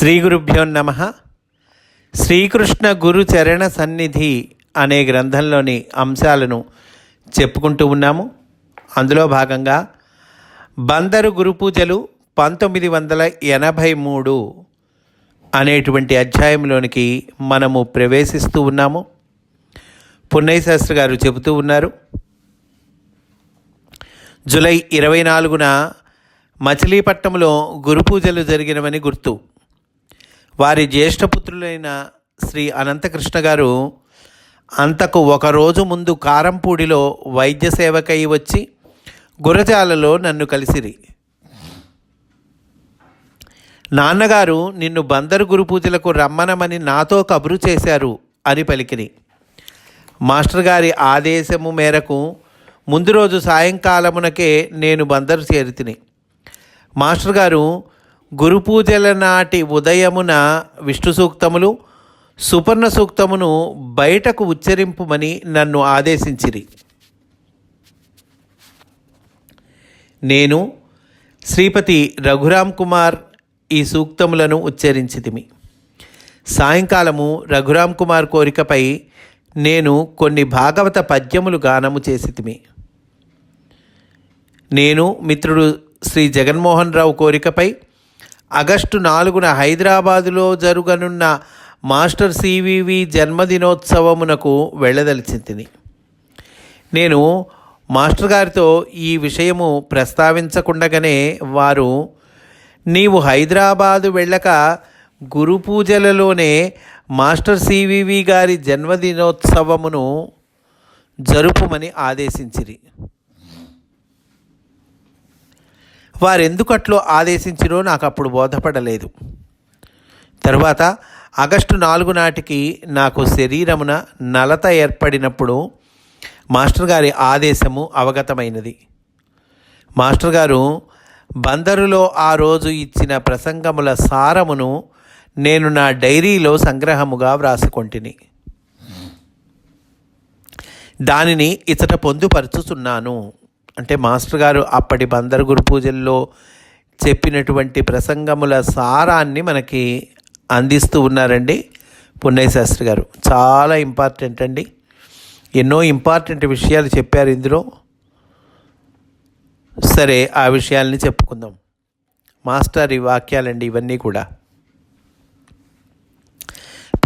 శ్రీ గురుభ్యో నమ. శ్రీకృష్ణ గురు చరణ సన్నిధి అనే గ్రంథంలోని అంశాలను చెప్పుకుంటూ ఉన్నాము. అందులో భాగంగా బందరు గురు పూజలు పంతొమ్మిది వందల ఎనభై మూడు అనేటువంటి అధ్యాయంలోనికి మనము ప్రవేశిస్తూ ఉన్నాము. పున్నయ్య శాస్త్రి గారు చెబుతూ ఉన్నారు. జూలై ఇరవై నాలుగున మచిలీపట్నంలో గురు పూజలు జరిగినవని గుర్తు. వారి జ్యేష్ఠపుత్రులైన శ్రీ అనంతకృష్ణ గారు అంతకు ఒకరోజు ముందు కారంపూడిలో వైద్య సేవకై వచ్చి గురజాలలో నన్ను కలిసిరి. నాన్నగారు నిన్ను బందరు గురు పూజలకు రమ్మనమని నాతో కబురు చేశారు అని పలికిరి. మాస్టర్ గారి ఆదేశము మేరకు ముందు రోజు సాయంకాలమునకే నేను బందరు చేరితిని. మాస్టర్ గారు గురు పూజల నాటి ఉదయమున విష్ణు సూక్తములు సుపర్ణ సూక్తమును బయటకు ఉచ్చరింపుమని నన్ను ఆదేశించిరి. నేను శ్రీపతి రఘురామ్ కుమార్ ఈ సూక్తములను ఉచ్చరించితిమి. సాయంకాలము రఘురామ్ కుమార్ కోరికపై నేను కొన్ని భాగవత పద్యములు గానము చేసితిమి. నేను మిత్రుడు శ్రీ జగన్మోహన్ రావు కోరికపై ఆగస్టు నాలుగున హైదరాబాదులో జరుగనున్న మాస్టర్ సివివి జన్మదినోత్సవమునకు వెళ్ళదలిచింది నేను మాస్టర్ గారితో ఈ విషయము ప్రస్తావించకుండగానే వారు నీవు హైదరాబాదు వెళ్ళక గురు పూజలలోనే మాస్టర్ సివివి గారి జన్మదినోత్సవమును జరుపుమని ఆదేశించిరి. వారెందుకట్లో ఆదేశించిరో నాకు అప్పుడు బోధపడలేదు. తరువాత ఆగస్టు నాలుగు నాటికి నాకు శరీరమున నలత ఏర్పడినప్పుడు మాస్టర్ గారి ఆదేశము అవగతమైనది. మాస్టర్ గారు బందరులో ఆ రోజు ఇచ్చిన ప్రసంగముల సారమును నేను నా డైరీలో సంగ్రహముగా వ్రాసుకొంటిని. దానిని ఇతట పొందుపరుచుతున్నాను అంటే మాస్టర్ గారు అప్పటి బందరు గురు పూజల్లో చెప్పినటువంటి ప్రసంగముల సారాన్ని మనకి అందిస్తూ ఉన్నారండి పున్నయ్య శాస్త్రి గారు. చాలా ఇంపార్టెంట్ అండి. ఎన్నో ఇంపార్టెంట్ విషయాలు చెప్పారు ఇందులో. సరే ఆ విషయాల్ని చెప్పుకుందాం. మాస్టర్ ఈ వాక్యాలండి ఇవన్నీ కూడా.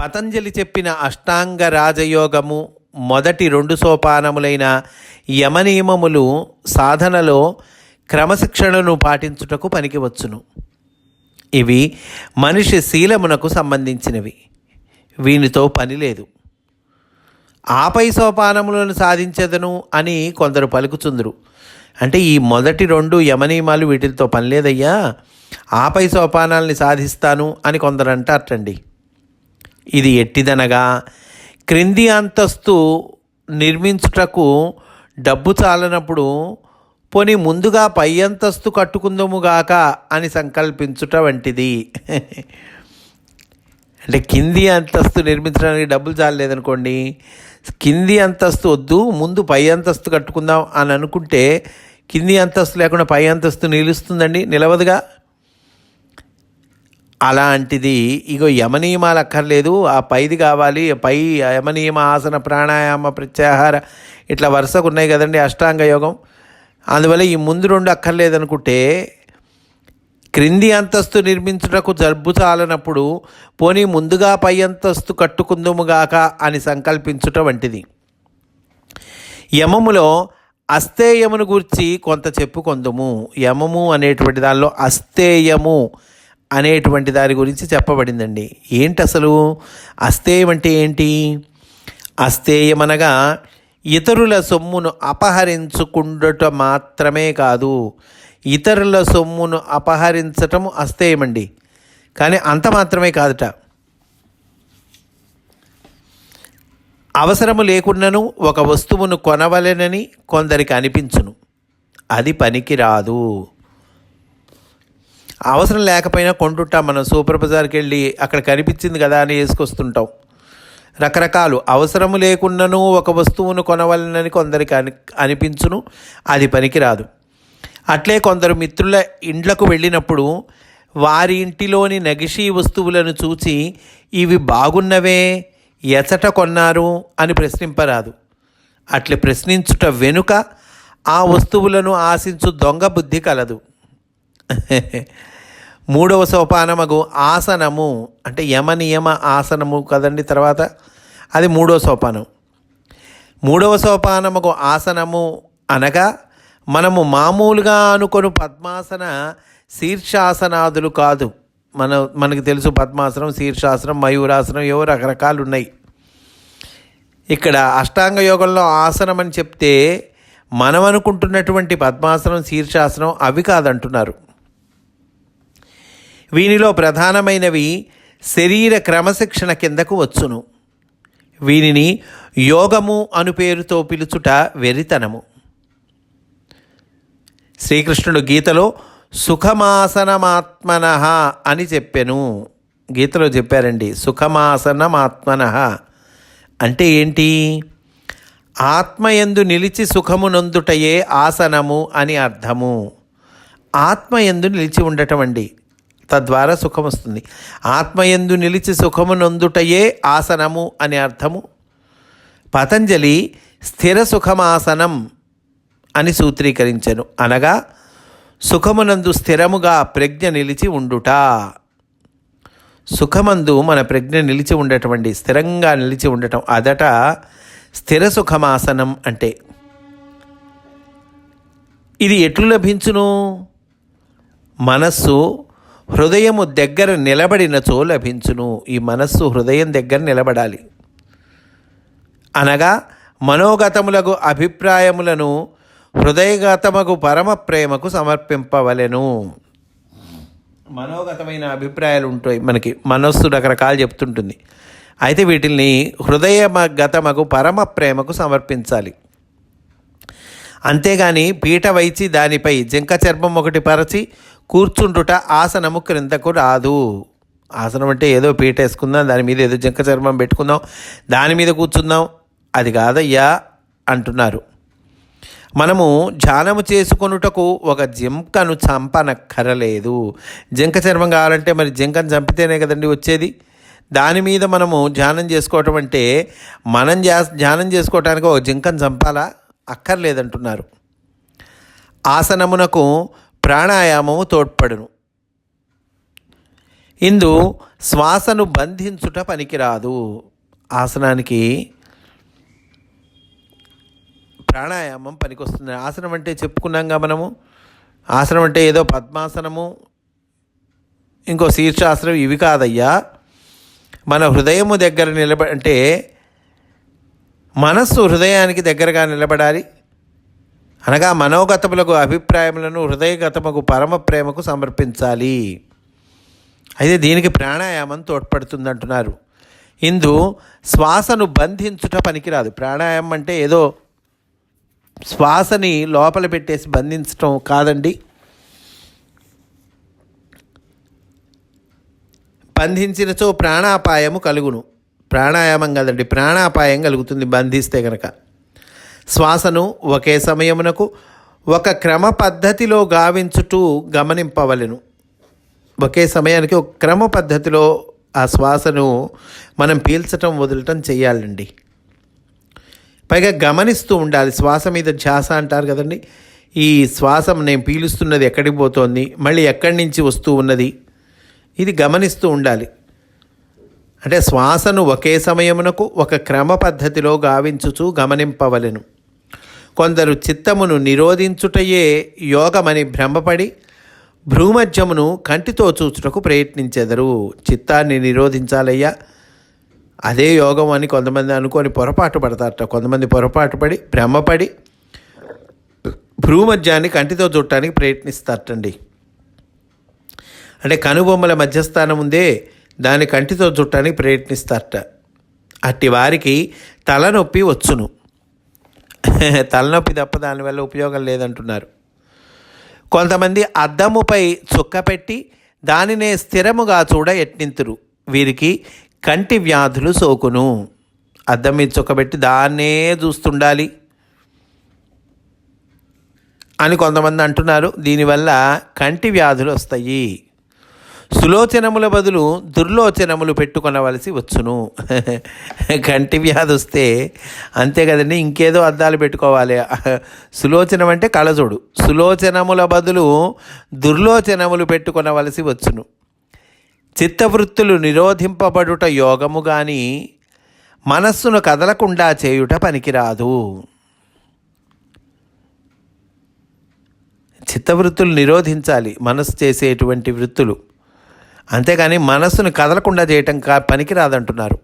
పతంజలి చెప్పిన అష్టాంగ రాజయోగము మొదటి రెండు సోపానములైన యమనియమములు సాధనలో క్రమశిక్షణను పాటించుటకు పనికివచ్చును. ఇవి మనిషి శీలమునకు సంబంధించినవి. వీనితో పని లేదు. ఆపై సోపానములను సాధించదను అని కొందరు పలుకుచుందరు. అంటే ఈ మొదటి రెండు యమనియమాలు వీటితో పని లేదయ్యా. ఆపై సోపానాల్ని సాధిస్తాను అని కొందరు అంటారటండి ఇది ఎట్టిదనగా క్రింది అంతస్తు నిర్మించుటకు డబ్బు చాలనప్పుడు పోని ముందుగా పై అంతస్తు కట్టుకుందముగాక అని సంకల్పించుట వంటిది. అంటే కింది అంతస్తు నిర్మించడానికి డబ్బులు చాలలేదనుకోండి కింది అంతస్తు వద్దు ముందు పై అంతస్తు కట్టుకుందాం అని అనుకుంటే కింది అంతస్తు లేకుండా పై అంతస్తు నిలుస్తుందండి నిలవదుగా? అలాంటిది ఇగో యమనియమాలు అక్కర్లేదు ఆ పైది కావాలి పై యమనియమ ఆసన ప్రాణాయామ ప్రత్యాహార ఇట్లా వరుసకు ఉన్నాయి కదండి అష్టాంగ యోగం. అందువల్ల ఈ ముందు రెండు అక్కర్లేదనుకుంటే క్రింది అంతస్తు నిర్మించుటకు జబ్బు చాలనప్పుడు పోనీ ముందుగా పై అంతస్తు కట్టుకుందుముగాక అని సంకల్పించుట వంటిది. యమములో అస్తేయమును గూర్చి కొంత చెప్పుకొందుము. యమము అనేటువంటి దానిలో అస్తేయము అనేటువంటి దాని గురించి చెప్పబడిందండి. ఏంటి అసలు అస్తేయం అంటే ఏంటి? అస్తేయమనగా ఇతరుల సొమ్మును అపహరించుకుండట మాత్రమే కాదు ఇతరుల సొమ్మును అపహరించటము అస్తేయమండి కానీ అంత మాత్రమే కాదుట. అవసరము లేకున్నను ఒక వస్తువును కొనవలెనని కొందరికి అనిపించును. అది పనికి రాదు అవసరం లేకపోయినా కొంటుంటాం మనం. సూపర్ బజార్కి వెళ్ళి అక్కడ కనిపించింది కదా అని వేసుకొస్తుంటాం. రకరకాలు. అవసరము లేకున్నను ఒక వస్తువును కొనవలనని కొందరికి అని అనిపించును. అది పనికిరాదు. అట్లే కొందరు మిత్రుల ఇండ్లకు వెళ్ళినప్పుడు వారి ఇంటిలోని నగిషీ వస్తువులను చూచి ఇవి బాగున్నవే ఎచట కొన్నారు? అని ప్రశ్నింపరాదు. అట్లా ప్రశ్నించుట వెనుక ఆ వస్తువులను ఆశించు దొంగ బుద్ధి కలదు. మూడవ సోపానమగు ఆసనము అంటే యమ నియమ ఆసనము కదండి తర్వాత? అది మూడవ సోపానం. మూడవ సోపానముకు ఆసనము అనగా మనము మామూలుగా అనుకొని పద్మాసన శీర్షాసనాదులు కాదు. మన మనకు తెలుసు పద్మాసనం శీర్షాసనం మయూరాసనం ఏవో రకరకాలు ఉన్నాయి ఇక్కడ అష్టాంగ యోగంలో ఆసనం అని చెప్తే మనం అనుకుంటున్నటువంటి పద్మాసనం శీర్షాసనం అవి కాదంటున్నారు. వీనిలో ప్రధానమైనవి శరీర క్రమశిక్షణ కిందకు వచ్చును. వీనిని యోగము అను పేరుతో పిలుచుట వెరితనము. శ్రీకృష్ణుడు గీతలో సుఖమాసనమాత్మన అని చెప్పాను. గీతలో చెప్పారండి సుఖమాసనమాత్మన అంటే ఏంటి? ఆత్మయందు నిలిచి సుఖమునందుటయే ఆసనము అని అర్థము. ఆత్మయందు నిలిచి ఉండటం అండి తద్వారా సుఖం వస్తుంది ఆత్మయందు నిలిచి సుఖమునందుటయే ఆసనము అని అర్థము. పతంజలి స్థిర సుఖమాసనం అని సూత్రీకరించెను. అనగా సుఖమునందు స్థిరముగా ప్రజ్ఞ నిలిచి ఉండుట. సుఖమందు మన ప్రజ్ఞ నిలిచి ఉండటం స్థిరంగా నిలిచి ఉండటం అదట స్థిర సుఖమాసనం అంటే. ఇది ఎట్లు లభించును? మనస్సు హృదయము దగ్గర నిలబడినచో లభించును. ఈ మనస్సు హృదయం దగ్గర నిలబడాలి. అనగా మనోగతములకు అభిప్రాయములను హృదయగతముకు పరమ ప్రేమకు సమర్పింపవలెను. మనోగతమైన అభిప్రాయాలు ఉంటాయి మనకి. మనస్సు రకరకాలు చెప్తుంటుంది. అయితే వీటిని హృదయగతమగు పరమ ప్రేమకు సమర్పించాలి. అంతేగాని పీట వైచి దానిపై జింక చర్మం ఒకటి పరచి కూర్చుండుట ఆసనము క్రిందకు రాదు. ఆసనం అంటే ఏదో పీట వేసుకుందాం దాని మీద ఏదో జింక చర్మం పెట్టుకుందాం దాని మీద కూర్చుందాం. అది కాదయ్యా అంటున్నారు. మనము ధ్యానము చేసుకొనుటకు ఒక జింకను చంపనక్కరలేదు. జింక చర్మం కావాలంటే మరి జింకను చంపితేనే కదండి వచ్చేది? దాని మీద మనము ధ్యానం చేసుకోవటం అంటే మనం ధ్యానం చేసుకోవటానికి ఒక జింకను చంపాలా? అక్కర్లేదంటున్నారు. ఆసనమునకు ప్రాణాయామము తోడ్పడును. ఇందు శ్వాసను బంధించుట పనికిరాదు. ఆసనానికి ప్రాణాయామం పనికొస్తుంది. ఆసనం అంటే చెప్పుకున్నాంగా మనము. ఆసనం అంటే ఏదో పద్మాసనము. ఇంకో శీర్షాసనం ఇవి కాదయ్యా. మన హృదయము దగ్గర నిలబ అంటే మనస్సు హృదయానికి దగ్గరగా నిలబడాలి. అనగా మనోగతములకు అభిప్రాయములను హృదయగతముకు పరమ ప్రేమకు సమర్పించాలి. అయితే దీనికి ప్రాణాయామం తోడ్పడుతుంది అంటున్నారు ఇందు శ్వాసను బంధించుట పనికిరాదు. ప్రాణాయామం అంటే ఏదో శ్వాసని లోపల పెట్టేసి బంధించటం కాదండి. బంధించినచో ప్రాణాపాయము కలుగును. ప్రాణాయామం కదండి ప్రాణాపాయం కలుగుతుంది బంధిస్తే కనుక శ్వాసను ఒకే సమయమునకు ఒక క్రమ పద్ధతిలో గావించుటూ గమనింపవలెను. ఒకే సమయానికి ఒక క్రమ పద్ధతిలో ఆ శ్వాసను మనం పీల్చటం వదలటం చేయాలండి పైగా గమనిస్తూ ఉండాలి శ్వాస మీద ధ్యాస అంటారు కదండి. ఈ శ్వాసం నేను పీలుస్తున్నది ఎక్కడికి పోతోంది మళ్ళీ ఎక్కడి నుంచి వస్తూ ఉన్నది ఇది గమనిస్తూ ఉండాలి. అంటే శ్వాసను ఒకే సమయమునకు ఒక క్రమ పద్ధతిలో గావించుచు గమనింపవలెను. కొందరు చిత్తమును నిరోధించుటయే యోగమని భ్రమపడి భ్రూమధ్యమును కంటితో చూచుటకు ప్రయత్నించెదరు. చిత్తాన్ని నిరోధించాలయ్యా. అదే యోగం అని కొంతమంది అనుకొని పొరపాటు పడతారట. కొంతమంది పొరపాటు పడి భ్రమపడి భ్రూమధ్యాన్ని కంటితో చూడటానికి ప్రయత్నిస్తారటండి. అంటే కనుబొమ్మల మధ్యస్థానం ఉందే దాని కంటితో చుట్టానికి ప్రయత్నిస్తారట. అట్టి వారికి తలనొప్పి వచ్చును. తలనొప్పి తప్ప దానివల్ల ఉపయోగం లేదంటున్నారు. కొంతమంది అద్దముపై చుక్క పెట్టి దానినే స్థిరముగా చూడ యత్నింతురు. వీరికి కంటి వ్యాధులు సోకును. అద్దం మీద చుక్కబెట్టి దాన్నే చూస్తుండాలి. అని కొంతమంది అంటున్నారు. దీనివల్ల కంటి వ్యాధులు వస్తాయి. సులోచనముల బదులు దుర్లోచనములు పెట్టుకొనవలసి వచ్చును. కంటి వ్యాధి వస్తే అంతే కదండి ఇంకేదో అద్దాలు పెట్టుకోవాలి. సులోచనం అంటే కళజోడు. సులోచనముల బదులు దుర్లోచనములు పెట్టుకొనవలసి వచ్చును. చిత్తవృత్తులు నిరోధింపబడుట యోగము కానీ మనస్సును కదలకుండా చేయుట పనికిరాదు. చిత్తవృత్తులు నిరోధించాలి మనస్సు చేసేటువంటి వృత్తులు. అంతేగాని మనస్సును కదలకుండా చేయటం కా పనికిరాదంటున్నారు.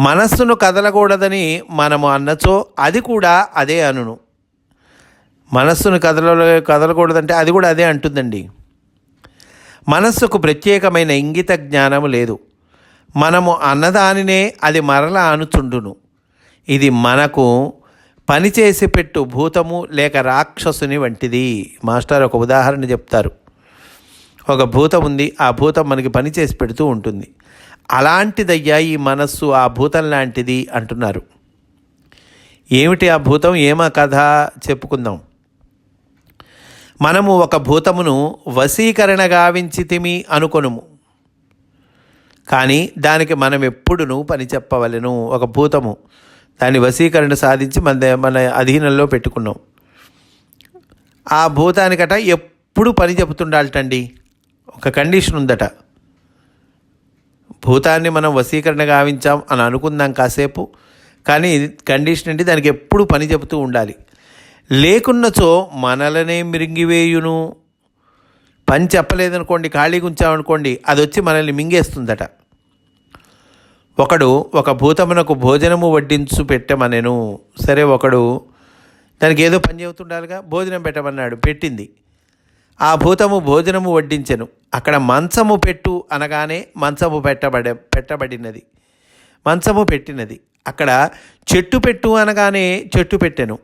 మనస్సును కదలకూడదని మనము అన్నచో అది కూడా అదే అనును. మనస్సును కదల కదలకూడదంటే అది కూడా అదే అంటుందండి. మనస్సుకు ప్రత్యేకమైన ఇంగిత జ్ఞానము లేదు. మనము అన్నదానినే అది మరల అనుచుండును. ఇది మనకు పనిచేసి పెట్టు భూతము లేక రాక్షసుని వంటిది. మాస్టర్ ఒక ఉదాహరణ చెప్తారు. ఒక భూతం ఉంది ఆ భూతం మనకి పని చేసి పెడుతూ ఉంటుంది. అలాంటిదయ్యా ఈ మనస్సు ఆ భూతం లాంటిది అంటున్నారు. ఏమిటి ఆ భూతం? ఏమా కథ? చెప్పుకుందాం. మనము ఒక భూతమును వశీకరణ గావించితిమి అనుకొనుము. కానీ దానికి మనం ఎప్పుడును పని చెప్పవలను. ఒక భూతము దాని వశీకరణ సాధించి మన మన అధీనంలో పెట్టుకున్నాం. ఆ భూతానికట ఎప్పుడు పని చెబుతుండాలటండి? ఒక కండిషన్ ఉందట. భూతాన్ని మనం వశీకరణ గావించాం అని అనుకుందాం కాసేపు కానీ కండిషన్ అంటే దానికి ఎప్పుడు పని చెబుతూ ఉండాలి. లేకున్నచో మనలనే మిరింగివేయును. పని చెప్పలేదనుకోండి ఖాళీగా ఉంచామనుకోండి అది వచ్చి మనల్ని మింగేస్తుందట. ఒకడు ఒక భూతమునకు భోజనము వడ్డించు పెట్టమనెను. సరే ఒకడు దానికి ఏదో పని చెబుతుండాలిగా భోజనం పెట్టమన్నాడు పెట్టింది. ఆ భూతము భోజనము వడ్డించెను. అక్కడ మంచము పెట్టు అనగానే మంచము పెట్టబడే పెట్టబడినది. మంచము పెట్టినది. అక్కడ చెట్టు పెట్టు అనగానే చెట్టు పెట్టెను.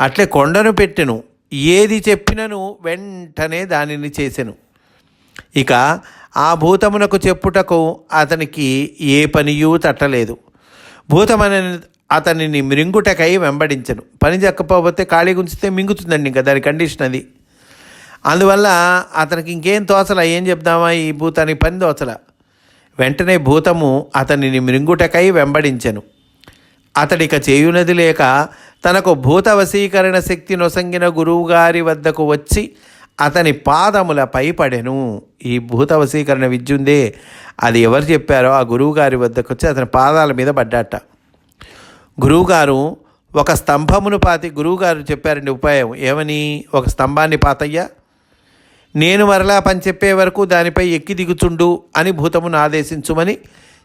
అట్లే కొండను పెట్టెను. ఏది చెప్పినను వెంటనే దానిని చేసెను. ఇక ఆ భూతమునకు చెప్పుటకు అతనికి ఏ పనియూ తట్టలేదు. భూతమని అతనిని మృంగుటకై వెంబడించను. పని చెప్పకపోతే ఖాళీ ఉంచితే మింగుతుందండి ఇంకా దాని కండిషన్ అది. అందువల్ల అతనికి ఇంకేం తోచల? ఏం చెప్దామా? ఈ భూతానికి పని తోచల. వెంటనే భూతము అతనిని మృంగుటకై వెంబడించెను. అతడిక చేయునది లేక తనకు భూత వశీకరణ శక్తి నొసంగిన గురువుగారి వద్దకు వచ్చి అతని పాదములపై పడెను. ఈ భూత వశీకరణ విద్య ఉందే అది ఎవరు చెప్పారో ఆ గురువుగారి వద్దకు వచ్చి అతని పాదాల మీద పడ్డాట. గురువుగారు ఒక స్తంభమును పాతి గురువుగారు చెప్పారండి ఉపాయం. ఏమని? ఒక స్తంభాన్ని పాతయ్యా నేను మరలా పని చెప్పే వరకు దానిపై ఎక్కి దిగుచుండు అని భూతమును ఆదేశించుమని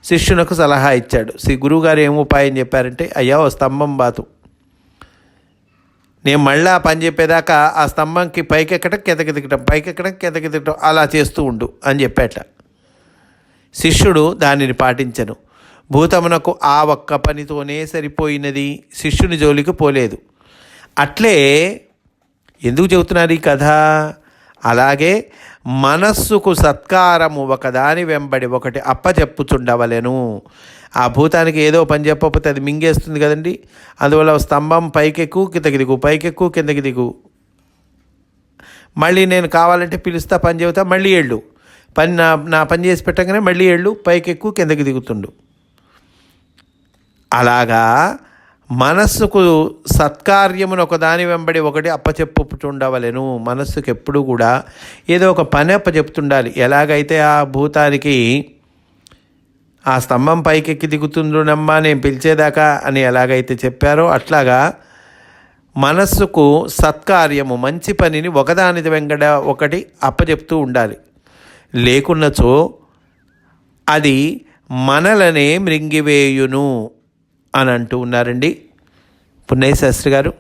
శిష్యునకు సలహా ఇచ్చాడు. శ్రీ గురువుగారు ఏం ఉపాయం చెప్పారంటే అయ్యా ఓ స్తంభం బాతు. నేను మళ్ళీ పని చెప్పేదాకా ఆ స్తంభంకి పైకెక్కడం కిందకి దిగటం పైకెక్కడం కిందకి దిగటం అలా చేస్తూ ఉండు అని చెప్పేట. శిష్యుడు దానిని పాటించను. భూతమునకు ఆ ఒక్క పనితోనే సరిపోయినది శిష్యుని జోలికి పోలేదు. అట్లే ఎందుకు చెబుతున్నారు ఈ కథ? అలాగే మనస్సుకు సత్కారము ఒకదాని వెంబడి ఒకటి అప్పచెప్పుచుండవలెను ఆ భూతానికి ఏదో పని చెప్పకపోతే అది మింగేస్తుంది కదండి. అందువల్ల స్తంభం పైకెక్కు కిందకి దిగు పైకెక్కు కిందకి దిగు. మళ్ళీ నేను కావాలంటే పిలుస్తా పని చెబుతా మళ్ళీ ఏళ్ళు. పని నా నా పని చేసి పెట్టగానే మళ్ళీ ఏళ్ళు పైకెక్కు కిందకి దిగుతుండు. అలాగా మనస్సుకు సత్కార్యమును ఒకదాని వెంబడి ఒకటి అప్పచెప్పుతుండవలెను. మనస్సుకు ఎప్పుడు కూడా ఏదో ఒక పని అప్పచెప్తుండాలి. ఎలాగైతే ఆ భూతానికి ఆ స్తంభం పైకెక్కి దిగుతుండునమ్మా నేను పిలిచేదాకా అని ఎలాగైతే చెప్పారో అట్లాగా మనస్సుకు సత్కార్యము మంచి పనిని ఒకదాని వెంగడ ఒకటి అప్పచెప్తూ ఉండాలి. లేకున్నచో అది మనలనే మృంగివేయును. అని అంటూ ఉన్నారండి. పున్నయ్య శాస్త్రి గారు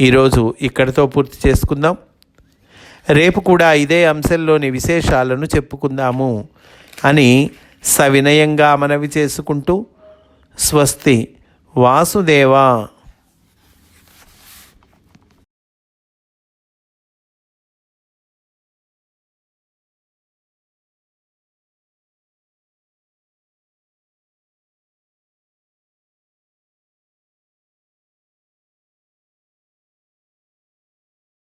ఈరోజు ఇక్కడితో పూర్తి చేసుకుందాం. రేపు కూడా ఇదే అంశంలోని విశేషాలను చెప్పుకుందాము అని సవినయంగా మనవి చేసుకుంటూ స్వస్తి వాసుదేవ.